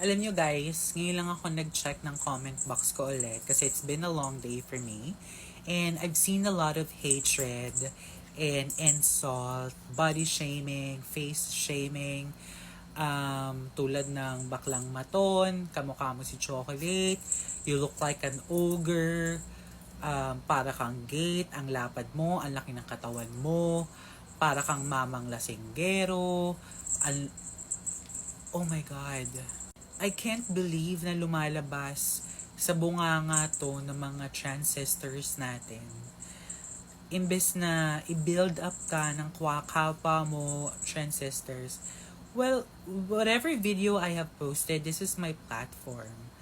Alam nyo guys, ngayon lang ako nag-check ng comment box ko ulit kasi it's been a long day for me. And I've seen a lot of hatred and insult, body shaming, face shaming, um, tulad ng baklang maton, kamukha mo si chocolate, you look like an ogre, um, para kang gate, ang lapad mo, ang laki ng katawan mo, para kang mamang lasinggero, al- oh my god. I can't believe na lumalabas sa bunganga to ng mga trans sisters natin. Imbes na i-build up ka ng kwa- kapwa mo, trans sisters, well, whatever video I have posted, this is my platform.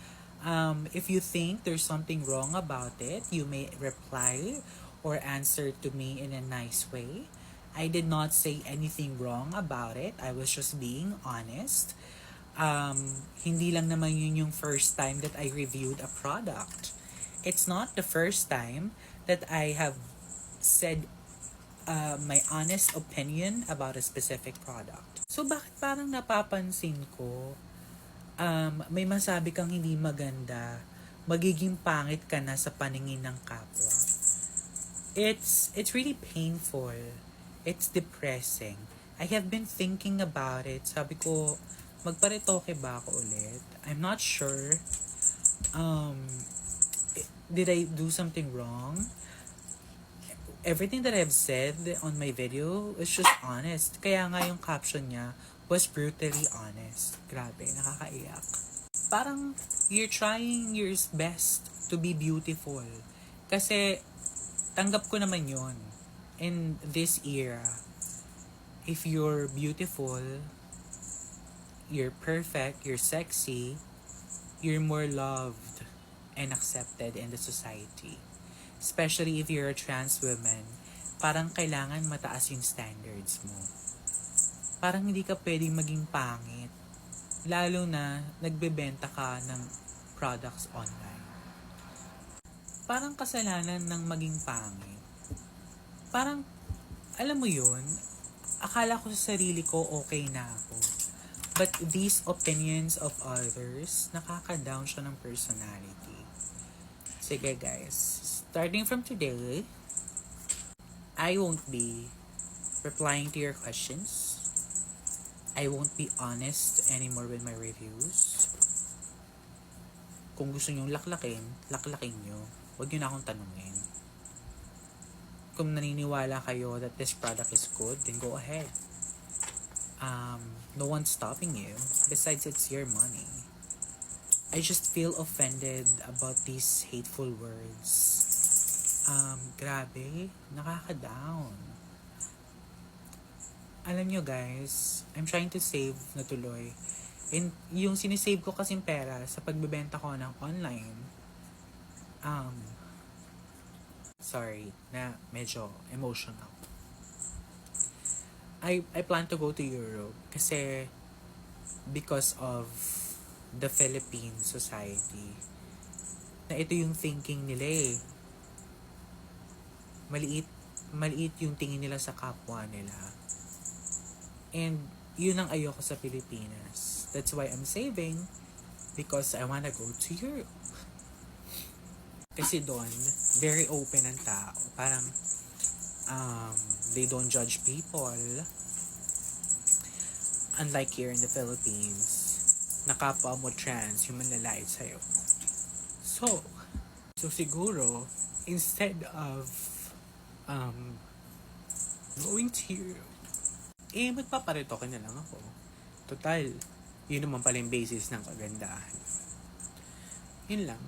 Um, if you think there's something wrong about it, you may reply or answer to me in a nice way. I did not say anything wrong about it. I was just being honest. Um, hindi lang naman yun yung first time that I reviewed a product. It's not the first time that I have said uh, my honest opinion about a specific product. So bakit parang napapansin ko um, may masabi kang hindi maganda, magiging pangit ka na sa paningin ng kapwa. It's, it's really painful. It's depressing. I have been thinking about it. Sabi ko, magparetoke ba ako ulit? I'm not sure. Um, did I do something wrong? Everything that I've said on my video is just honest. Kaya nga yung caption niya was brutally honest. Grabe, nakakaiyak. Parang you're trying your best to be beautiful. Kasi tanggap ko naman yon in this era. If you're beautiful, you're perfect, you're sexy, you're more loved and accepted in the society. Especially if you're a trans woman, parang kailangan mataas yung standards mo. Parang hindi ka pwedeng maging pangit. Lalo na nagbebenta ka ng products online. Parang kasalanan ng maging pangit. Parang, alam mo yun, akala ko sa sarili ko okay na ako. But these opinions of others, nakaka-down siya ng personality. Sige guys, starting from today, I won't be replying to your questions. I won't be honest anymore with my reviews. Kung gusto nyong laklakin, laklakin nyo. Huwag nyo na akong tanungin. Kung naniniwala kayo that this product is good, then go ahead. Um, no one's stopping you. Besides, it's your money. I just feel offended about these hateful words. Um, grabe, nakaka-down. Alam nyo guys, I'm trying to save na tuloy. And yung sinisave ko kasing pera sa pagbebenta ko ng online, um, sorry, na medyo emotional. I, I plan to go to Europe kasi because of the Philippine society na ito yung thinking nila eh. Maliit, maliit yung tingin nila sa kapwa nila. And yun ang ayoko sa Pilipinas. That's why I'm saving because I wanna go to Europe. Kasi doon, very open ang tao. Parang, um, they don't judge people. Unlike here in the Philippines, nakapwa mo trans, yung manlalait sa'yo. So, so siguro, instead of um, going to Europe, eh, magpaparito ka na lang ako. Total, yun naman pala yung basis ng kagandahan. Yun lang.